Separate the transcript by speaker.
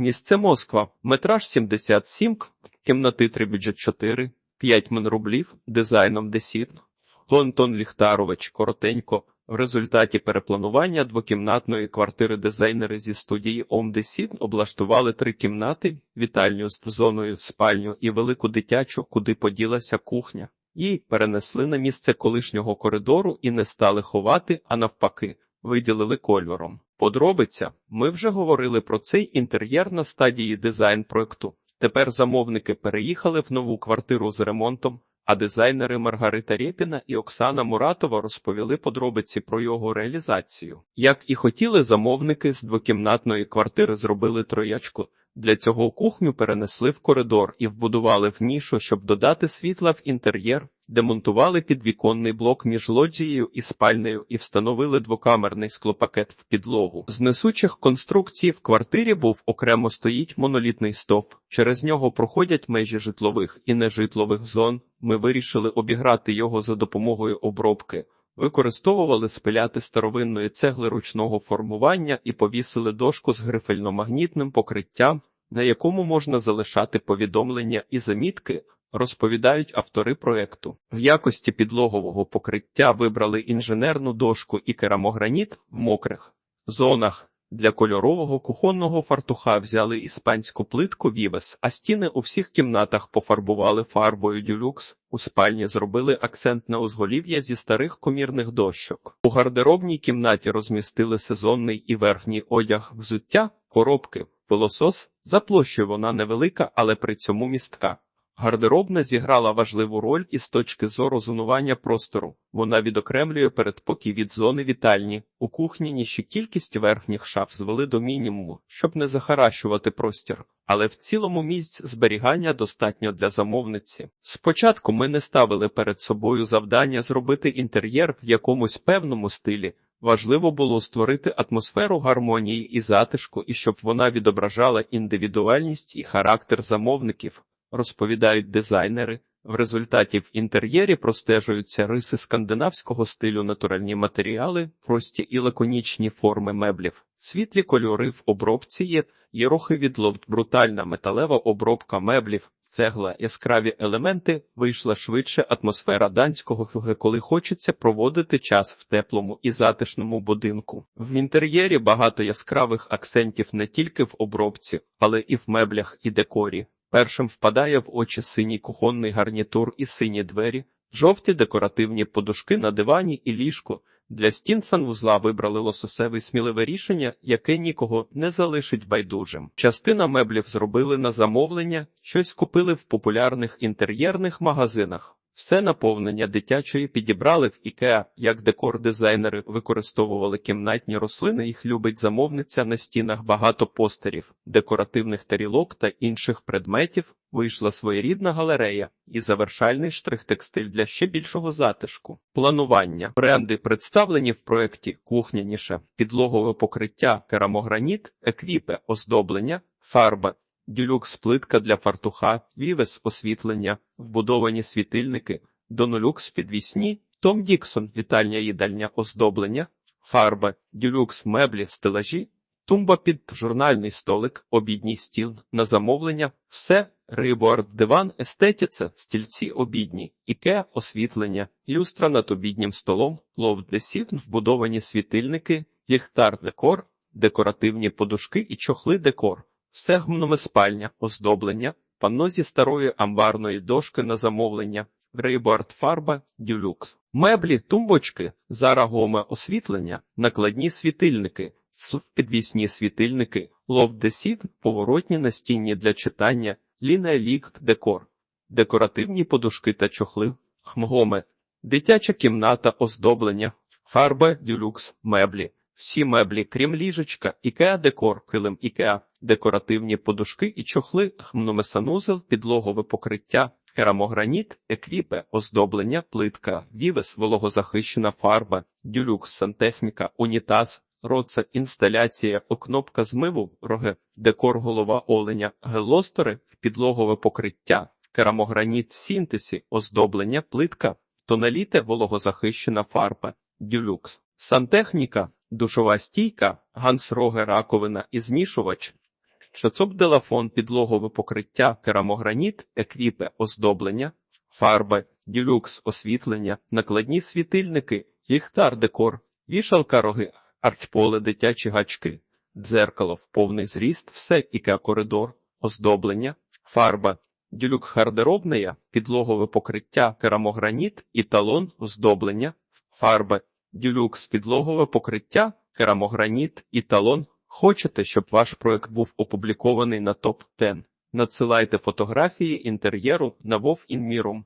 Speaker 1: Місце Москва, метраж 77, к- кімнати 3 бюджет 4, 5 мен рублів, дизайном Десін. Антон Ліхтарович, коротенько. В результаті перепланування двокімнатної квартири дизайнери зі студії Омдесін облаштували три кімнати, вітальню з зоною, спальню і велику дитячу, куди поділася кухня. Її перенесли на місце колишнього коридору і не стали ховати, а навпаки, виділили кольором. Подробиця. Ми вже говорили про цей інтер'єр на стадії дизайн-проекту. Тепер замовники переїхали в нову квартиру з ремонтом, а дизайнери Маргарита Рєпіна і Оксана Муратова розповіли подробиці про його реалізацію. Як і хотіли замовники з двокімнатної квартири зробили троячку. Для цього кухню перенесли в коридор і вбудували в нішу, щоб додати світла в інтер'єр, демонтували підвіконний блок між лоджією і спальнею і встановили двокамерний склопакет в підлогу. З несучих конструкцій в квартирі був окремо стоїть монолітний стовп. Через нього проходять межі житлових і нежитлових зон. Ми вирішили обіграти його за допомогою обробки. Використовували спиляти старовинної цегли ручного формування і повісили дошку з грифельно-магнітним покриттям, на якому можна залишати повідомлення і замітки, розповідають автори проекту. В якості підлогового покриття вибрали інженерну дошку і керамограніт в мокрих зонах. Для кольорового кухонного фартуха взяли іспанську плитку Вівес, а стіни у всіх кімнатах пофарбували фарбою дюлюкс. У спальні зробили акцент на узголів'я зі старих комірних дощок. У гардеробній кімнаті розмістили сезонний і верхній одяг, взуття, коробки, пилосос. За площею вона невелика, але при цьому містка. Гардеробна зіграла важливу роль із точки зору зонування простору. Вона відокремлює передпокій від зони вітальні. У кухні ніші кількість верхніх шаф звели до мінімуму, щоб не захаращувати простір. Але в цілому місць зберігання достатньо для замовниці. Спочатку ми не ставили перед собою завдання зробити інтер'єр в якомусь певному стилі. Важливо було створити атмосферу гармонії і затишку, і щоб вона відображала індивідуальність і характер замовників розповідають дизайнери. В результаті в інтер'єрі простежуються риси скандинавського стилю, натуральні матеріали, прості і лаконічні форми меблів, світлі кольори в обробці є, єрохи від лофт, брутальна металева обробка меблів, цегла, яскраві елементи, вийшла швидше атмосфера данського фуге, коли хочеться проводити час в теплому і затишному будинку. В інтер'єрі багато яскравих акцентів не тільки в обробці, але і в меблях і декорі. Першим впадає в очі синій кухонний гарнітур і сині двері, жовті декоративні подушки на дивані і ліжку. Для стін санвузла вибрали лососеве сміливе рішення, яке нікого не залишить байдужим. Частина меблів зробили на замовлення, щось купили в популярних інтер'єрних магазинах. Все наповнення дитячої підібрали в Ікеа, як декор-дизайнери використовували кімнатні рослини. Їх любить замовниця на стінах багато постерів, декоративних тарілок та інших предметів. Вийшла своєрідна галерея і завершальний штрих-текстиль для ще більшого затишку. Планування бренди представлені в проєкті кухня ніша, підлогове покриття, керамограніт, еквіпе, оздоблення, фарба. Дюлюкс плитка для фартуха, вівес освітлення, вбудовані світильники, донолюкс підвісні, Том Діксон вітальня їдальня оздоблення, фарба, дюлюкс меблі, стелажі, тумба під журнальний столик, обідній стіл, на замовлення, все, рибуард, диван, естетіце, стільці обідні, іке, освітлення, люстра над обіднім столом, лофт для сітн, вбудовані світильники, ліхтар декор, декоративні подушки і чохли декор. Все гмноме спальня, оздоблення, панно зі старої амбарної дошки на замовлення, грейборд фарба, дюлюкс, меблі, тумбочки, зарагоме освітлення, накладні світильники, підвісні світильники, лофт-десід, поворотні настінні для читання, лінеалік, декор, декоративні подушки та чохли, хмгоме, дитяча кімната, оздоблення, фарба, дюлюкс, меблі. Всі меблі, крім ліжечка, ікеа декор, килим ікеа, декоративні подушки і чохли, хмномесанузел, підлогове покриття, керамограніт, еквіпе, оздоблення, плитка, вівес, вологозахищена фарба, дюлюкс, сантехніка, унітаз, роца, інсталяція, окнопка змиву, роги, декор голова оленя, гелостори, підлогове покриття, керамограніт, сінтесі, оздоблення, плитка, тоналіте, вологозахищена фарба, дюлюкс, сантехніка, душова стійка, гансроге раковина і змішувач, Шацоп делафон, підлогове покриття, керамограніт, еквіпе, оздоблення, фарби, дюлюкс, освітлення, накладні світильники, ліхтар, декор, вішалка, роги, арчполи, дитячі гачки, дзеркало в повний зріст, все іке коридор, оздоблення, фарба, дюлюк гардеробная, підлогове покриття, керамограніт, італон, оздоблення, фарби, дюлюкс, підлогове покриття, керамограніт, і талон. Хочете, щоб ваш проект був опублікований на топ 10 Надсилайте фотографії інтер'єру на Вов Інмірум.